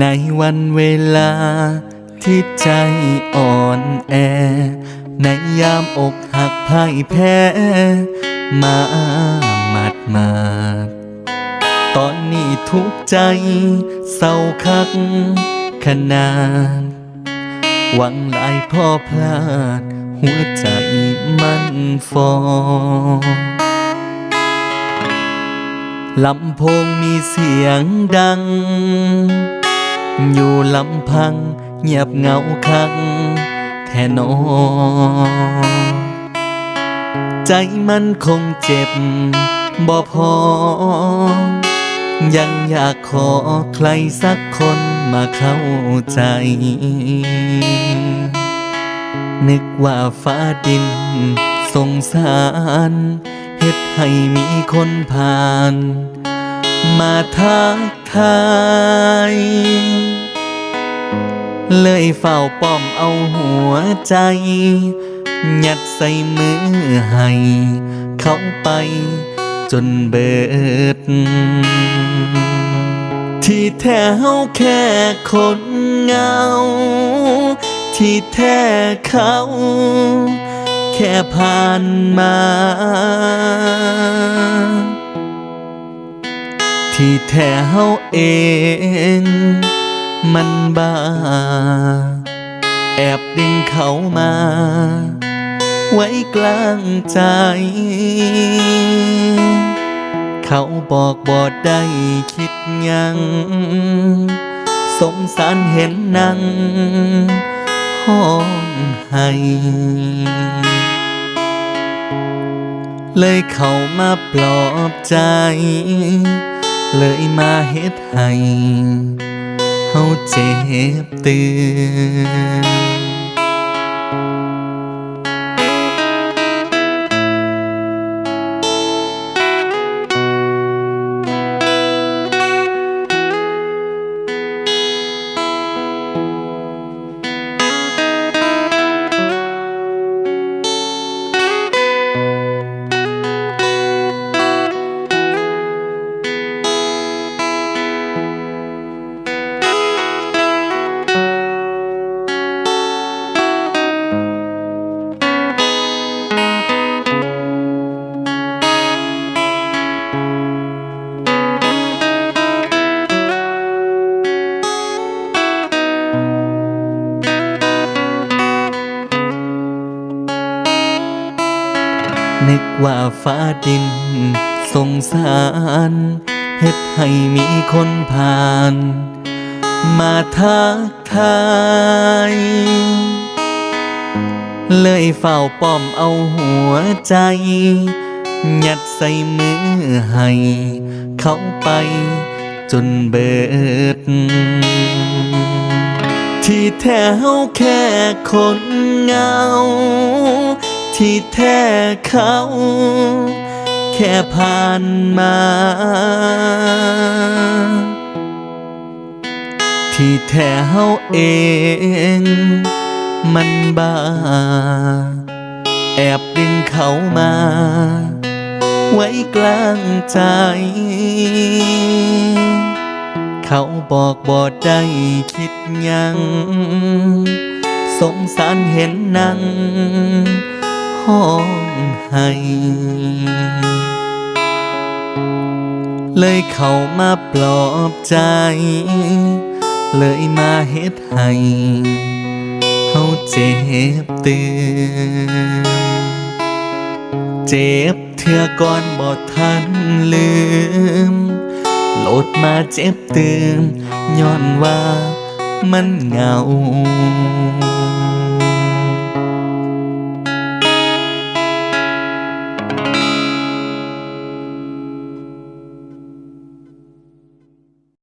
ในวันเวลาที่ใจอ่อนแอ ในยามอกหักพ่ายแพ้ มาหมัดมาดตอนนี้ทุกใจเศร้าคักขนาด หวังหลายพ่อพลาด หัวใจมันฟอลำโพงมีเสียงดัง อยู่ลำพังเงียบเหงาคังแท่นอใจมันคงเจ็บบ่พอ ยังอยากขอใครสักคนมาเข้าใจ นึกว่าฟ้าดินสงสารเฮ็ดให้มีคนผ่าน มาทักทาย เลยเฝ้าป้อมเอาหัวใจ ยัดใส่มือให้ เขาไปจนเบิด ที่แท้เฮาแค่คนเงา ที่แท้เขา แค่ผ่านมา ที่แท้เฮาเอง มันบ้า แอบดึงเขามา ไว้กลางใจ เขาบอกบอดได้คิดยัง สงสารเห็นนังห้องให้เลยเข้ามาปลอบใจ เลยมาเฮ็ นึกว่าฟ้าดินสงสารเฮ็ดให้มีคนผ่าน มาทักทาย เลยเฝ้าป้อมเอาหัวใจยัดใส่มือให้ เขาไปจนเบิด ที่แท้เฮาแค่คนเงา ที่แท้เขา แค่ผ่านมา ที่แท้เฮาเอง มันบ้า แอบดึงเขามา ไว้กลางใจ เขาบอกบอดได้คิดยัง สงสารเห็นนั่ง ห้องให้ เลยเข้ามาปลอบใจ เลยมาเฮ็ดให้เฮาเจ็บตื่นเจ็บเทื่อก่อนบ่ทันลืมโหลดมาเจ็บตืมย้อนว่ามันเหงา